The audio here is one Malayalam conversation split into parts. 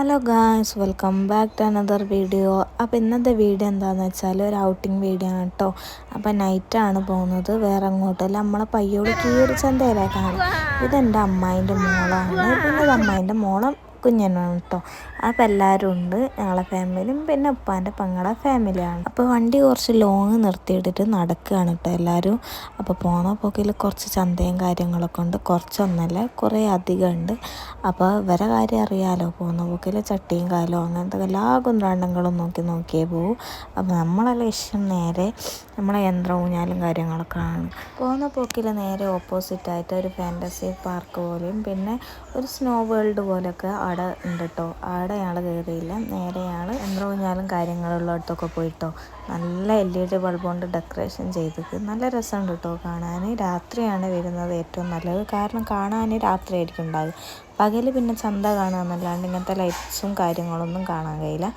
Hello guys welcome back to another video അപ്പോൾ ഇന്നത്തെ വീഡിയോ എന്താണെന്ന് വെച്ചാൽ ഒരു ഔട്ടിംഗ് വീഡിയോ ആണ് കേട്ടോ അപ്പോൾ നൈറ്റാണ് പോകുന്നത് വേറെ അങ്ങോട്ടല്ല. നമ്മളെ പയ്യോട് കീറി ചന്തയിലേക്കാണ് ഇതെന്റെ അമ്മായിന്റെ മോളാണ്. പിന്നെ അമ്മായിന്റെ മോളെ കുഞ്ഞനാണ് കേട്ടോ അപ്പോൾ എല്ലാവരും ഉണ്ട് ഞങ്ങളെ ഫാമിലിയും പിന്നെ ഉപ്പാന്റെ പങ്ങളെ ഫാമിലിയാണ് അപ്പോൾ വണ്ടി കുറച്ച് ലോങ് നിർത്തിയിട്ടിട്ട് നടക്കുകയാണ് കേട്ടോ എല്ലാവരും അപ്പോൾ പോണ പോക്കിൽ കുറച്ച് ചന്തയും കാര്യങ്ങളൊക്കെ ഉണ്ട്. കുറച്ചൊന്നല്ല കുറേ അധികം ഉണ്ട്. അപ്പോൾ ഇവരെ കാര്യം അറിയാലോ പോകുന്ന പോക്കിൽ ചട്ടിയും കാലോ അങ്ങനത്തെ എല്ലാ കുന്ത്രാണ്ടങ്ങളും നോക്കി നോക്കിയേ പോവും. അപ്പോൾ നമ്മളെ ലക്ഷ്യം നേരെ നമ്മളെ യന്ത്ര ഊഞ്ഞാലും കാര്യങ്ങളൊക്കെ ആണ്. പോകുന്ന പോക്കിൽ നേരെ ഓപ്പോസിറ്റായിട്ട് ഒരു ഫാന്റസി പാർക്ക് പോലെയും പിന്നെ ഒരു സ്നോ വേൾഡ് പോലെയൊക്കെ അവിടെ ഉണ്ട് കേട്ടോ അവിടെ ഞങ്ങൾ കയറിയില്ല. നേരെ ഞങ്ങൾ എന്തോ ഊഞ്ഞാലും കാര്യങ്ങളുള്ളിടത്തൊക്കെ പോയിട്ടോ. നല്ല എൽ ഇ ഡി ബൾബ് കൊണ്ട് ഡെക്കറേഷൻ ചെയ്തത്. നല്ല രസമുണ്ട് കേട്ടോ കാണാൻ രാത്രിയാണ് വരുന്നത് ഏറ്റവും നല്ലത്. കാരണം കാണാൻ രാത്രിയായിരിക്കും ഉണ്ടാകുക പകൽ പിന്നെ ചന്ത കാണാമെന്നല്ലാണ്ട് ഇങ്ങനത്തെ ലൈറ്റ്സും കാര്യങ്ങളൊന്നും കാണാൻ കഴിയില്ല.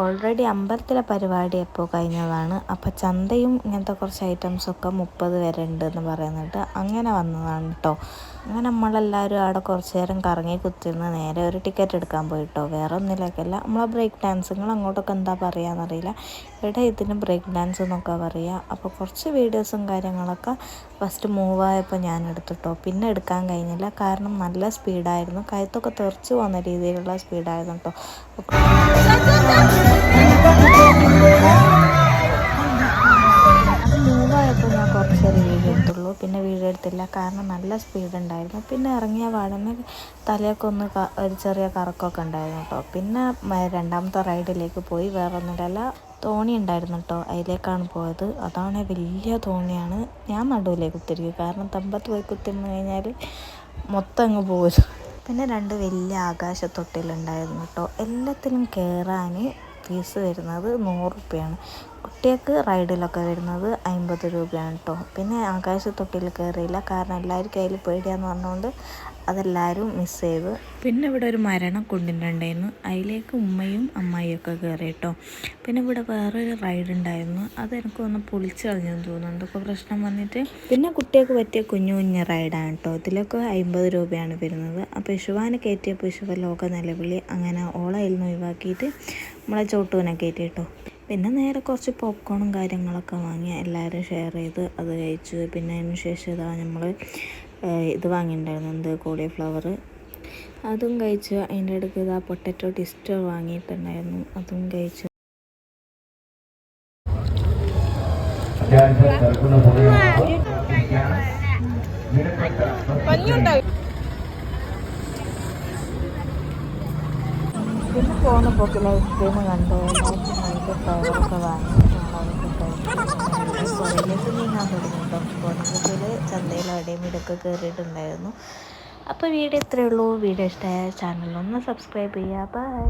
ഓൾറെഡി അമ്പലത്തിലെ പരിപാടി എപ്പോൾ കഴിഞ്ഞതാണ്? അപ്പോൾ ചന്തയും ഇങ്ങനത്തെ കുറച്ച് ഐറ്റംസൊക്കെ മുപ്പത് വരെ ഉണ്ട് എന്ന് പറയുന്നിട്ട് അങ്ങനെ വന്നതാണ് കേട്ടോ അങ്ങനെ നമ്മളെല്ലാവരും അവിടെ കുറച്ച് നേരം കറങ്ങി കുത്തിരുന്ന് നേരെ ഒരു ടിക്കറ്റ് എടുക്കാൻ പോയിട്ടോ? വേറെ ഒന്നിലേക്കല്ല നമ്മളെ ബ്രേക്ക് ഡാൻസുകൾ അങ്ങോട്ടൊക്കെ എന്താ പറയുകയെന്നറിയില്ല ഇവിടെ ഇതിന് ബ്രേക്ക് ഡാൻസ് എന്നൊക്കെ പറയുക അപ്പോൾ കുറച്ച് വീഡിയോസും കാര്യങ്ങളൊക്കെ ഫസ്റ്റ് മൂവായപ്പോൾ ഞാൻ എടുത്തിട്ടോ? പിന്നെ എടുക്കാൻ കഴിഞ്ഞില്ല. കാരണം നല്ല സ്പീഡായിരുന്നു കയത്തൊക്കെ തെറിച്ച് പോകുന്ന രീതിയിലുള്ള സ്പീഡായിരുന്നു കേട്ടോ. മൂവായപ്പോൾ ഞാൻ കുറച്ച് വീഡിയോ എടുത്തുള്ളൂ. പിന്നെ വീഡിയോ എടുത്തില്ല കാരണം നല്ല സ്പീഡ് ഉണ്ടായിരുന്നു പിന്നെ ഇറങ്ങിയ പാടന്നെ തലയൊക്കെ ഒന്ന് ഒരു ചെറിയ കറക്കമൊക്കെ ഉണ്ടായിരുന്നു കേട്ടോ. പിന്നെ രണ്ടാമത്തെ റൈഡിലേക്ക് പോയി. വേറെ ഒന്നുമില്ല തോണി ഉണ്ടായിരുന്നു കേട്ടോ. അതിലേക്കാണ് പോയത്. അതാണ് വലിയ തോണിയാണ്. ഞാൻ നടുവിലേക്ക് കുത്തിരിക്കും കാരണം തമ്പത്ത് പോയി കുത്തിന്ന് കഴിഞ്ഞാൽ മൊത്തം അങ്ങ് പോരും. പിന്നെ രണ്ട് വലിയ ആകാശത്തൊട്ടിലുണ്ടായിരുന്നു കേട്ടോ. എല്ലാത്തിനും കയറാൻ ഫീസ് വരുന്നത് നൂറ് റുപ്യയാണ് കുട്ടികൾക്ക് റൈഡിലൊക്കെ വരുന്നത് അമ്പത് രൂപയാണ് കേട്ടോ പിന്നെ ആകാശത്തൊട്ടിയിൽ കയറിയില്ല കാരണം എല്ലാവർക്കും അതിൽ പേടിയാന്ന് പറഞ്ഞുകൊണ്ട് അതെല്ലാവരും മിസ് ചെയ്ത്. പിന്നെ ഇവിടെ ഒരു മരണം കൊണ്ടിട്ടുണ്ടായിരുന്നു അതിലേക്ക് ഉമ്മയും അമ്മായിയും ഒക്കെ കയറി കേട്ടോ പിന്നെ ഇവിടെ വേറൊരു റൈഡ് ഉണ്ടായിരുന്നു. അതെനിക്ക് ഒന്ന് പൊളിച്ച് കളഞ്ഞെന്ന് തോന്നുന്നു. എന്തൊക്കെ പ്രശ്നം വന്നിട്ട്? പിന്നെ കുട്ടികൾക്ക് പറ്റിയ കുഞ്ഞു കുഞ്ഞു റൈഡാണ് കേട്ടോ ഇതിലൊക്കെ അമ്പത് രൂപയാണ് വരുന്നത്. അപ്പോൾ യശുവാനെ കയറ്റിയപ്പോൾ യശുവ ലോക നിലവിളി. അങ്ങനെ ഓളയിൽ നിന്ന് ഒഴിവാക്കിയിട്ട് നമ്മളെ ചോട്ടുവിനെ കയറ്റി കേട്ടോ പിന്നെ നേരെ കുറച്ച് പോപ്കോണും കാര്യങ്ങളൊക്കെ വാങ്ങി എല്ലാവരും ഷെയർ ചെയ്ത് അത് കഴിച്ചു. പിന്നെ അതിന് ശേഷം ഇതാ നമ്മൾ ഇത് വാങ്ങിയിട്ടുണ്ടായിരുന്നു. എന്ത്? കോളിഫ്ലവർ അതും കഴിച്ചു അതിന്റെ ഇടയ്ക്ക് ഇതാ പൊട്ടറ്റോ ടിസ്റ്റർ വാങ്ങിയിട്ടുണ്ടായിരുന്നു. അതും കഴിച്ചു. പിന്നെ പോകുന്ന പോക്കിൽ ഐസ്ക്രീം കണ്ട്? അതിന്റെ ഫ്ലേവറൊക്കെ വാങ്ങി പോകുന്ന ചന്തയിൽ ഇടയ്ക്ക് കയറിയിട്ടുണ്ടായിരുന്നു. അപ്പോൾ വീഡിയോ ഇത്രയേ ഉള്ളൂ. വീഡിയോ ഇഷ്ടമായ ചാനലൊന്ന് സബ്സ്ക്രൈബ് ചെയ്യുക. ബൈ.